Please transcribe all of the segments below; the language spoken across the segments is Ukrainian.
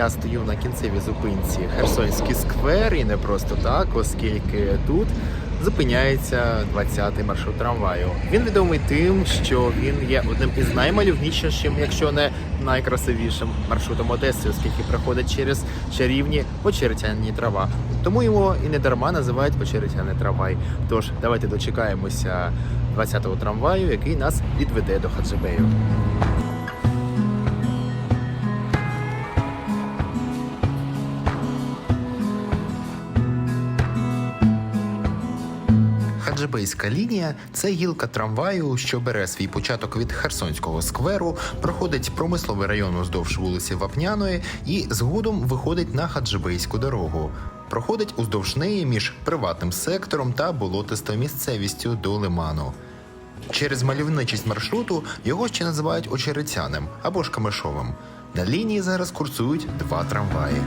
я стою на кінцевій зупинці Херсонський сквер, і не просто так, оскільки тут зупиняється 20-й маршрут трамваю. Він відомий тим, що він є одним із наймальовничішим, якщо не найкрасивішим маршрутом Одеси, оскільки проходить через чарівні очеретяні трава. Тому його і не дарма називають очеретяний трамвай. Тож давайте дочекаємося 20-го трамваю, який нас відведе до Хаджибею. Хаджибейська лінія це гілка трамваю, що бере свій початок від Херсонського скверу, проходить промисловий район уздовж вулиці Вапняної і згодом виходить на Хаджибейську дорогу. Проходить уздовж неї між приватним сектором та болотистою місцевістю до лиману. Через мальовничість маршруту його ще називають очеретяним або ж камешовим. На лінії зараз курсують два трамваї.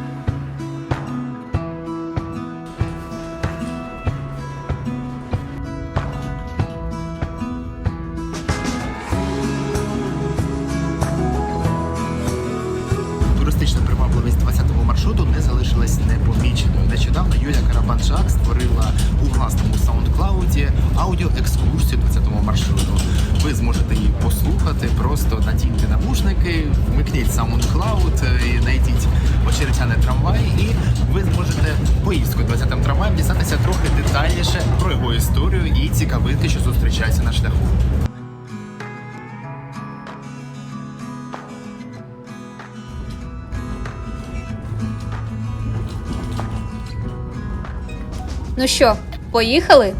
Ви зможете її послухати, просто надійте навушники, вмикніть SoundCloud і знайдіть очеретяний трамвай, і ви зможете поїздкою 20-м трамваєм дізнатися трохи детальніше про його історію і цікавинки, що зустрічаються на шляху. Ну що, поїхали?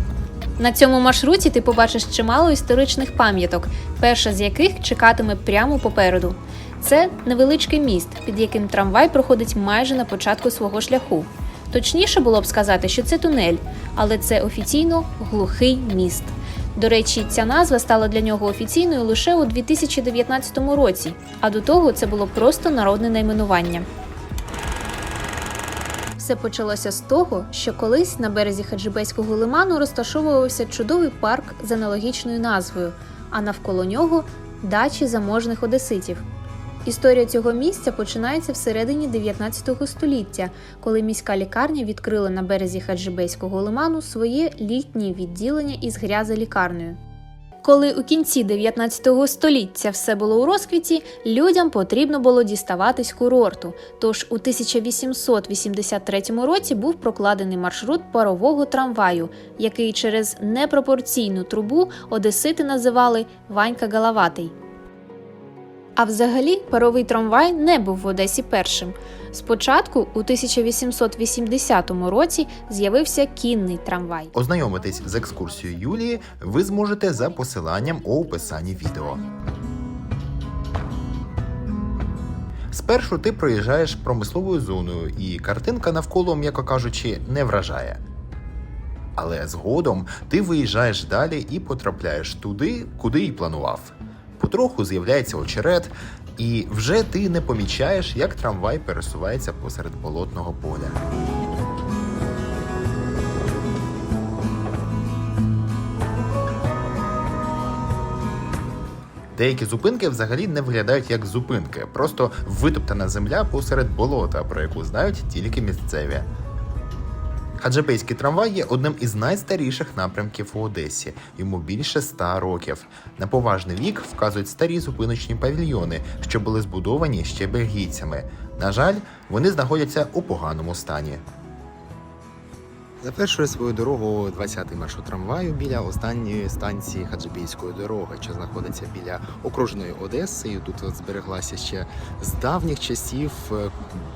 На цьому маршруті ти побачиш чимало історичних пам'яток, перша з яких чекатиме прямо попереду. Це невеличкий міст, під яким трамвай проходить майже на початку свого шляху. Точніше було б сказати, що це тунель, але це офіційно глухий міст. До речі, ця назва стала для нього офіційною лише у 2019 році, а до того це було просто народне найменування. Все почалося з того, що колись на березі Хаджибейського лиману розташовувався чудовий парк з аналогічною назвою, а навколо нього дачі заможних одеситів. Історія цього місця починається всередині 19 століття, коли міська лікарня відкрила на березі Хаджибейського лиману своє літнє відділення із грязелікарнею. Коли у кінці 19 століття все було у розквіті, людям потрібно було діставатись курорту. Тож у 1883 році був прокладений маршрут парового трамваю, який через непропорційну трубу одесити називали Ванька Галаватий. А взагалі паровий трамвай не був в Одесі першим. Спочатку, у 1880 році, з'явився кінний трамвай. Ознайомитись з екскурсією Юлії ви зможете за посиланням у описанні відео. Спершу ти проїжджаєш промисловою зоною, і картинка навколо, м'яко кажучи, не вражає. Але згодом ти виїжджаєш далі і потрапляєш туди, куди й планував. Потроху з'являється очерет, і вже ти не помічаєш, як трамвай пересувається посеред болотного поля. Деякі зупинки взагалі не виглядають як зупинки, просто витоптана земля посеред болота, про яку знають тільки місцеві. Хаджибейський трамвай є одним із найстаріших напрямків у Одесі. Йому більше ста років. На поважний вік вказують старі зупиночні павільйони, що були збудовані ще бельгійцями. На жаль, вони знаходяться у поганому стані. Завершує свою дорогу 20-й маршрут трамваю біля останньої станції Хаджибійської дороги, що знаходиться біля окружної Одеси. І тут збереглася ще з давніх часів, е,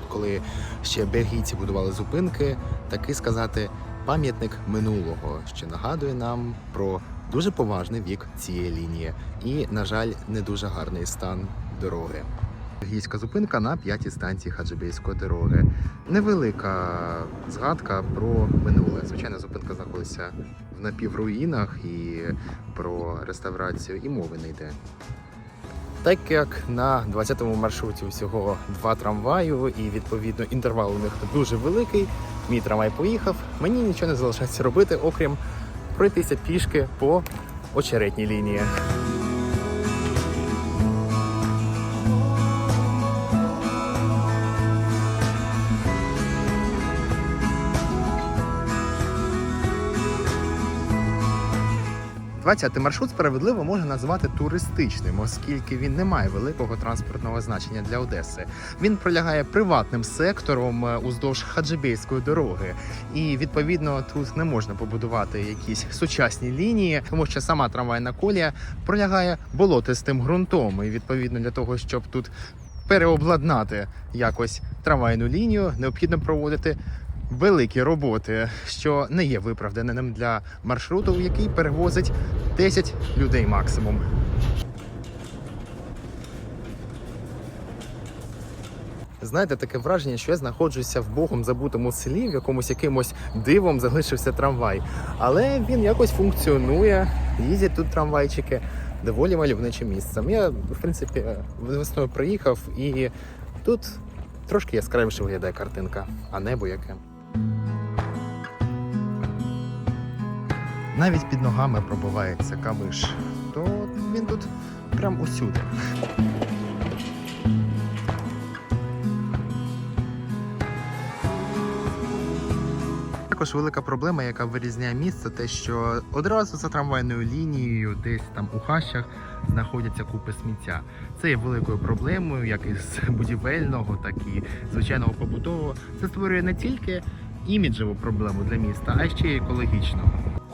коли ще бельгійці будували зупинки, таки сказати, пам'ятник минулого, що нагадує нам про дуже поважний вік цієї лінії і, на жаль, не дуже гарний стан дороги. Бельгійська зупинка на п'ятій станції Хаджибейської дороги. Невелика згадка про минуле. Звичайно, зупинка знаходиться в напівруїнах і про реставрацію і мови не йде. Так як на 20-му маршруті всього два трамваю, і відповідно інтервал у них дуже великий, мій трамвай поїхав. Мені нічого не залишається робити, окрім пройтися пішки по очеретній лінії. 20-й маршрут справедливо можна назвати туристичним, оскільки він не має великого транспортного значення для Одеси. Він пролягає приватним сектором е, уздовж Хаджибейської дороги, і відповідно тут не можна побудувати якісь сучасні лінії, тому що сама трамвайна колія пролягає болотистим ґрунтом. І відповідно для того, щоб тут переобладнати якось трамвайну лінію, необхідно проводити великі роботи, що не є виправданим для маршруту, який перевозить 10 людей максимум. Знаєте, таке враження, що я знаходжуся в богом забутому селі, в якомусь якимось дивом залишився трамвай. Але він якось функціонує, їздять тут трамвайчики, доволі мальовниче місце. Я, в принципі, весною приїхав і тут трошки яскравіше виглядає картинка, а небо яке. Навіть під ногами пробивається камиш, то він тут прям усюди. Також велика проблема, яка вирізняє місце, те, що одразу за трамвайною лінією, десь там у хащах, знаходяться купи сміття. Це є великою проблемою, як із будівельного, так і звичайного побутового. Це створює не тільки іміджеву проблему для міста, а ще й екологічну.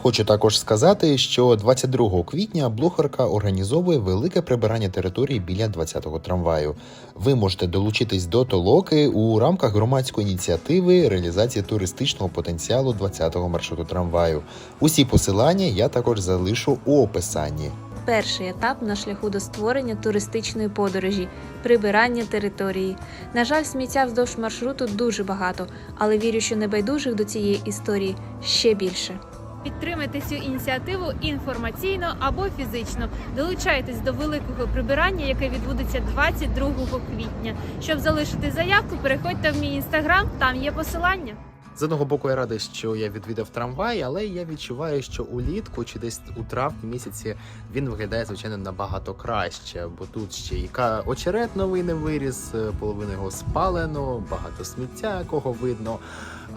Хочу також сказати, що 22 квітня блогерка організовує велике прибирання території біля 20-го трамваю. Ви можете долучитись до толоки у рамках громадської ініціативи реалізації туристичного потенціалу 20-го маршруту трамваю. Усі посилання я також залишу у описанні. Перший етап на шляху до створення туристичної подорожі прибирання території. На жаль, сміття вздовж маршруту дуже багато, але вірю, що небайдужих до цієї історії ще більше. Підтримайте цю ініціативу інформаційно або фізично. Долучайтесь до великого прибирання, яке відбудеться 22 квітня. Щоб залишити заявку, переходьте в мій інстаграм, там є посилання. З одного боку, я радий, що я відвідав трамвай, але я відчуваю, що улітку чи десь у травні місяці він виглядає звичайно набагато краще, бо тут ще і очерет новий не виріс, е, половина його спалено, багато сміття, якого видно.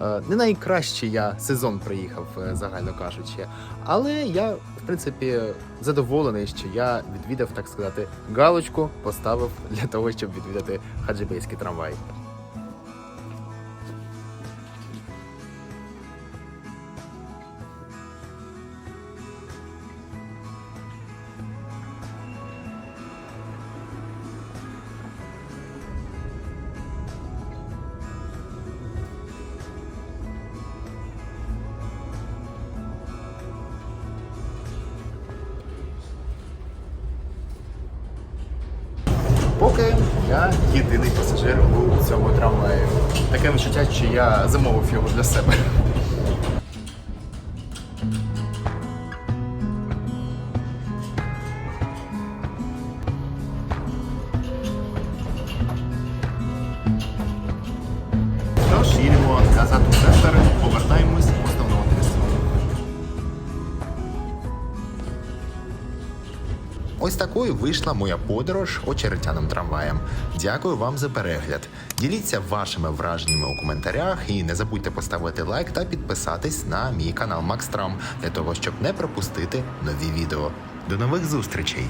Е, Не найкращий я сезон приїхав, е, загально кажучи. Але я, в принципі, задоволений, що я відвідав, так сказати, галочку поставив для того, щоб відвідати хаджибейський трамвай. Поки я єдиний пасажир у цьому трамваї. Таке відчуття, що я замовив його для себе. Тож їдемо назад у центр, повертаємось Ось такою вийшла моя подорож очеретяним трамваєм. Дякую вам за перегляд. Діліться вашими враженнями у коментарях і не забудьте поставити лайк та підписатись на мій канал Макстрам для того, щоб не пропустити нові відео. До нових зустрічей!